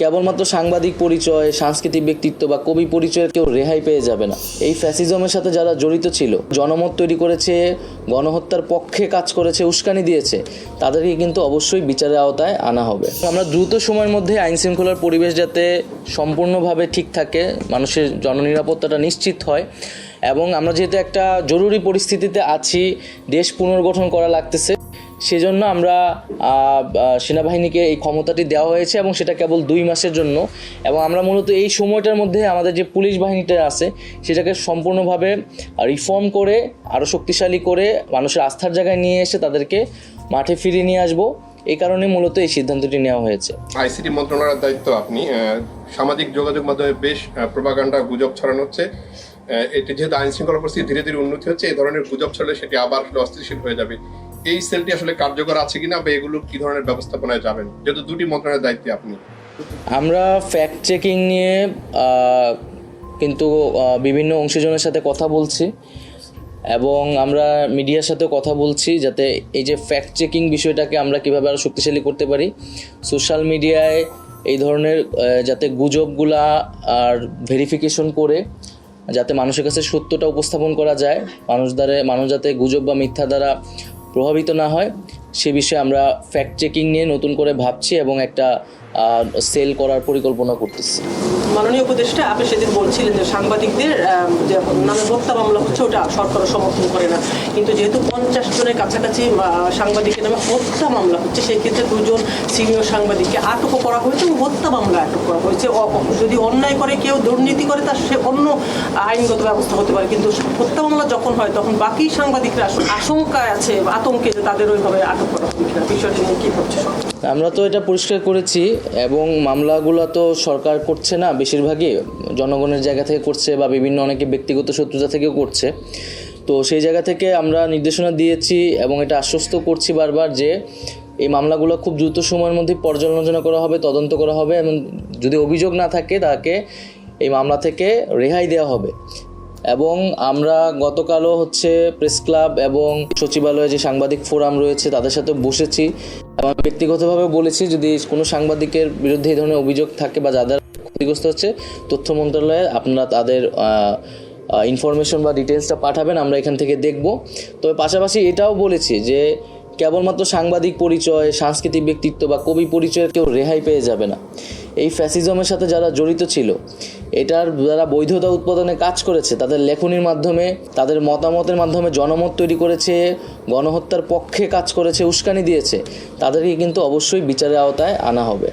কেবলমাত্র সাংবাদিক পরিচয়, সাংস্কৃতিক ব্যক্তিত্ব বা কবি পরিচয়ের কেউ রেহাই পেয়ে যাবে না। এই ফ্যাসিজমের সাথে যারা জড়িত ছিল, জনমত তৈরি করেছে, গণহত্যার পক্ষে কাজ করেছে, উস্কানি দিয়েছে, তাদেরকে কিন্তু অবশ্যই বিচারের আওতায় আনা হবে। আমরা দ্রুত সময়ের মধ্যে আইন শৃঙ্খলার পরিবেশ যাতে সম্পূর্ণভাবে ঠিক থাকে, মানুষের জননিরাপত্তাটা নিশ্চিত হয় এবং আমরা যেহেতু একটা জরুরি পরিস্থিতিতে আছি, দেশ পুনর্গঠন করা লাগতেছে, সেজন্য আমরা সেনাবাহিনীকে এই ক্ষমতাটি দেওয়া হয়েছে এবং সেটা কেবল দুই মাসের জন্য। এবং আমরা মূলত এই সময়টার মধ্যে আমাদের যে পুলিশ বাহিনীটা আছে, সেটাকে সম্পূর্ণভাবে রিফর্ম করে আরও শক্তিশালী করে, মানুষের আস্থার জায়গায় নিয়ে এসে তাদেরকে মাঠে ফিরিয়ে নিয়ে আসব। এই কারণে মূলত এই সিদ্ধান্তটি নেওয়া হয়েছে। আইসিটি মন্ত্রণালয়ের দায়িত্ব আপনি সামাজিক যোগাযোগ মাধ্যমে বেশ প্রোপাগান্ডা গুজব ছড়ানো হচ্ছে এটি যেহেতু আইন শৃঙ্খলা পরিস্থিতি ধীরে ধীরে উন্নতি হচ্ছে, এই ধরনের গুজব ছড়ালে সেটি আবার অস্থিতিশীল হয়ে যাবে। এই সেলটি আসলে কার্যকর আছে কিনা বা এগুলো কি ধরনের ব্যবস্থাপনায় যাবেন? যেহেতু দুটি মন্ত্রণালয়ের দায়িত্বে আপনি। আমরা ফ্যাক্ট চেকিং নিয়ে কিন্তু বিভিন্ন অংশীজনের সাথে কথা বলছি এবং আমরা মিডিয়ার সাথেও কথা বলছি যাতে এই যে ফ্যাক্ট চেকিং বিষয়টাকে আমরা কীভাবে আরও শক্তিশালী করতে পারি। সোশ্যাল মিডিয়ায় এই ধরনের যাতে গুজবগুলা আর ভেরিফিকেশন করে যাতে মানুষের কাছে সত্যটা উপস্থাপন করা যায়, মানুষ দ্বারা, মানুষ যাতে গুজব বা মিথ্যা দ্বারা প্রভাবিত না হয়। সে বিষয়ে আমরা ফ্যাক্ট চেকিং নিয়ে নতুন করে ভাবছি এবং একটা সেল করার পরিকল্পনা করতেছি। মাননীয় উপদেষ্টা, আপনি সেদিন বলছিলেন যে সাংবাদিকদের যে নামে হত্যা মামলা হচ্ছে, ওটা সরকারও সমর্থন করে না। কিন্তু যেহেতু পঞ্চাশ জনের কাছাকাছি সাংবাদিকের নামে হত্যা মামলা হচ্ছে সেই ক্ষেত্রে দুজন সিনিয়র সাংবাদিককে আটকও করা হয়েছে এবং হত্যা মামলা আটক করা হয়েছে। যদি অন্যায় করে, কেউ দুর্নীতি করে, তার সে অন্য আইনগত ব্যবস্থা হতে পারে। কিন্তু হত্যা মামলা যখন হয়, তখন বাকি সাংবাদিকরা আশঙ্কায় আছে আতঙ্কে যে তাদের ওইভাবে আমরা তো এটা পরিষ্কার করেছি এবং মামলাগুলো তো সরকার করছে না, বেশিরভাগই জনগণের জায়গা থেকে করছে বা বিভিন্ন অনেকে ব্যক্তিগত শত্রুতা থেকেও করছে। তো সেই জায়গা থেকে আমরা নির্দেশনা দিয়েছি এবং এটা আশ্বস্ত করছি বারবার যে এই মামলাগুলো খুব দ্রুত সময়ের মধ্যে পর্যালোচনা করা হবে, তদন্ত করা হবে এবং যদি অভিযোগ না থাকে তাকে এই মামলা থেকে রেহাই দেওয়া হবে। এবং আমরা গতকালও হচ্ছে প্রেস ক্লাব এবং সচিবালয়ে যে সাংবাদিক ফোরাম রয়েছে, তাদের সাথে বসেছি। এবং ব্যক্তিগতভাবে বলেছি, যদি কোনো সাংবাদিকের বিরুদ্ধে এই ধরনের অভিযোগ থাকে বা যাদের ক্ষতিগ্রস্ত হচ্ছে, তথ্য মন্ত্রণালয়ে আপনারা তাদের ইনফরমেশন বা ডিটেলসটা পাঠাবেন, আমরা এখান থেকে দেখব। তবে পাশাপাশি এটাও বলেছি যে, কেবলমাত্র সাংবাদিক পরিচয়, সাংস্কৃতিক ব্যক্তিত্ব বা কবি পরিচয়ের কেউ রেহাই পেয়ে যাবে না। এই ফ্যাসিজমের সাথে যারা জড়িত ছিল, এটার যারা বৈধতা উৎপাদনে কাজ করেছে, তাদের লেখনির মাধ্যমে, তাদের মতামতের মাধ্যমে জনমত তৈরি করেছে, গণহত্যার পক্ষে কাজ করেছে, উস্কানি দিয়েছে, তাদেরকে কিন্তু অবশ্যই বিচারের আওতায় আনা হবে।